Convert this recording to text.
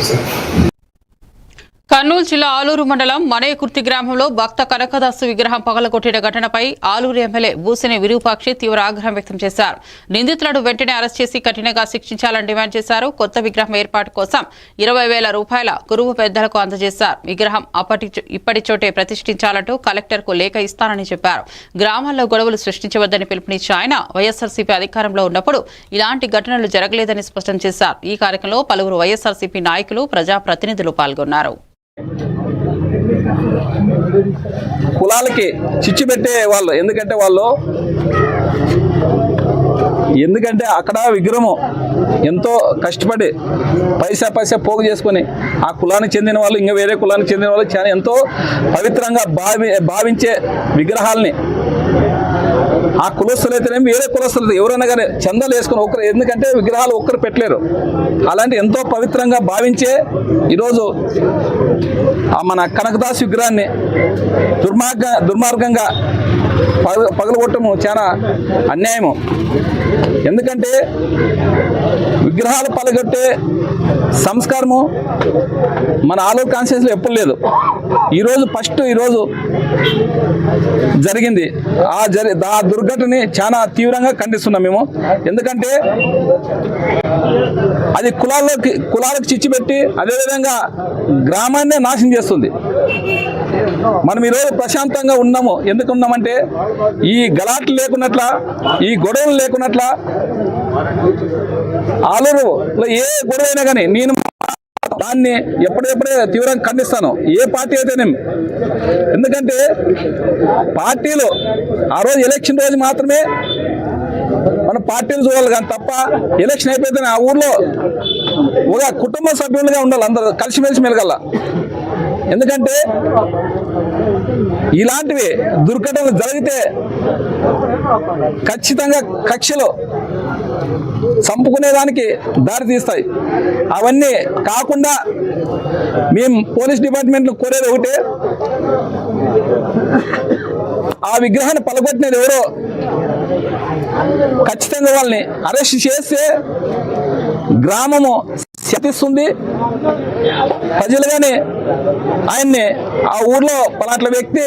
Exacto. Kurnool జిల్లా ఆలూరు మండలం మనేకుర్తి గ్రామంలో భక్త కనకదాసు విగ్రహం పగలగొట్టిన ఘటనపై ఆలూరు ఎమ్మెల్యే బూసిని విరూపాక్షి తీవ్ర ఆగ్రహం వ్యక్తం చేశారు. నిందితులను వెంటనే అరెస్ట్ చేసి కఠినంగా శిక్షించాలని డిమాండ్ చేశారు. కొత్త విగ్రహం ఏర్పాటు కోసం ఇరవై వేల రూపాయల గురువు పెద్దలకు అందజేశారు. విగ్రహం అప్పటి ఇప్పటి చోటే ప్రతిష్ఠించాలంటూ కలెక్టర్కు లేఖ ఇస్తానని చెప్పారు. గ్రామాల్లో గొడవలు సృష్టించవద్దని పిలుపునిచ్చిన ఆయన వైఎస్ఆర్సీపీ అధికారంలో ఉన్నప్పుడు ఇలాంటి ఘటనలు జరగలేదని స్పష్టం చేశారు. ఈ కార్యక్రమంలో పలువురు వైఎస్ఆర్సీపీ నాయకులు ప్రజాప్రతినిధులు పాల్గొన్నారు. కులాలకి చిచ్చు పెట్టే వాళ్ళు. ఎందుకంటే వాళ్ళు ఎందుకంటే అక్కడ విగ్రహం ఎంతో కష్టపడి పైసా పైసా పోగు చేసుకొని ఆ కులానికి చెందిన వాళ్ళు ఇంకా వేరే కులానికి చెందిన వాళ్ళు చాలా ఎంతో పవిత్రంగా భావి భావించే విగ్రహాలని ఆ కులస్తులు అయితేనేమి వేరే కులస్తులు. ఎవరైనా కానీ చందాలు వేసుకుని ఒకరు ఎందుకంటే విగ్రహాలు ఒక్కరు పెట్టలేరు. అలాంటి ఎంతో పవిత్రంగా భావించే ఈరోజు మన కనకదాస్ విగ్రహాన్ని దుర్మార్గ దుర్మార్గంగా పగ పగలగొట్టము చాలా అన్యాయము. ఎందుకంటే విగ్రహాలు పలగొట్టే సంస్కారము మన ఆలో కాన్షియస్లో ఎప్పుడు లేదు. ఈరోజు ఫస్ట్ ఈరోజు జరిగింది. ఆ జరి ఆ దుర్ఘటనని చాలా తీవ్రంగా ఖండిస్తున్నాం మేము. ఎందుకంటే అది కులాల్లోకి కులాలకు చిచ్చిపెట్టి అదేవిధంగా గ్రామాన్నే నాశనం చేస్తుంది. మనం ఈరోజు ప్రశాంతంగా ఉన్నాము. ఎందుకు ఉన్నామంటే ఈ గలాట్లు లేకున్నట్ల ఈ గొడవలు లేకున్నట్ల ఆలూరులో ఏ గొడవ అయినా కానీ నేను దాన్ని ఎప్పుడెప్పుడే తీవ్రంగా ఖండిస్తాను. ఏ పార్టీ అయితేనేమి ఎందుకంటే పార్టీలు ఆ రోజు ఎలక్షన్ రోజు మాత్రమే మన పార్టీలు చూడాలి కానీ తప్ప ఎలక్షన్ అయిపోతే ఆ ఊర్లో ఒక కుటుంబ సభ్యులుగా ఉండాలి అందరూ కలిసిమెలిసి మెలగల. ఎందుకంటే ఇలాంటివి దుర్ఘటనలు జరిగితే ఖచ్చితంగా కక్షలు చంపుకునేదానికి దారి తీస్తాయి. అవన్నీ కాకుండా మేము పోలీస్ డిపార్ట్మెంట్లు కోరేది ఒకటే ఆ విగ్రహాన్ని పలగొట్టినది ఎవరో ఖచ్చితంగా వాళ్ళని అరెస్ట్ చేస్తే గ్రామము శతిస్తుంది ప్రజలుగానే ఆయన్ని ఆ ఊర్లో పలాట్ల వ్యక్తి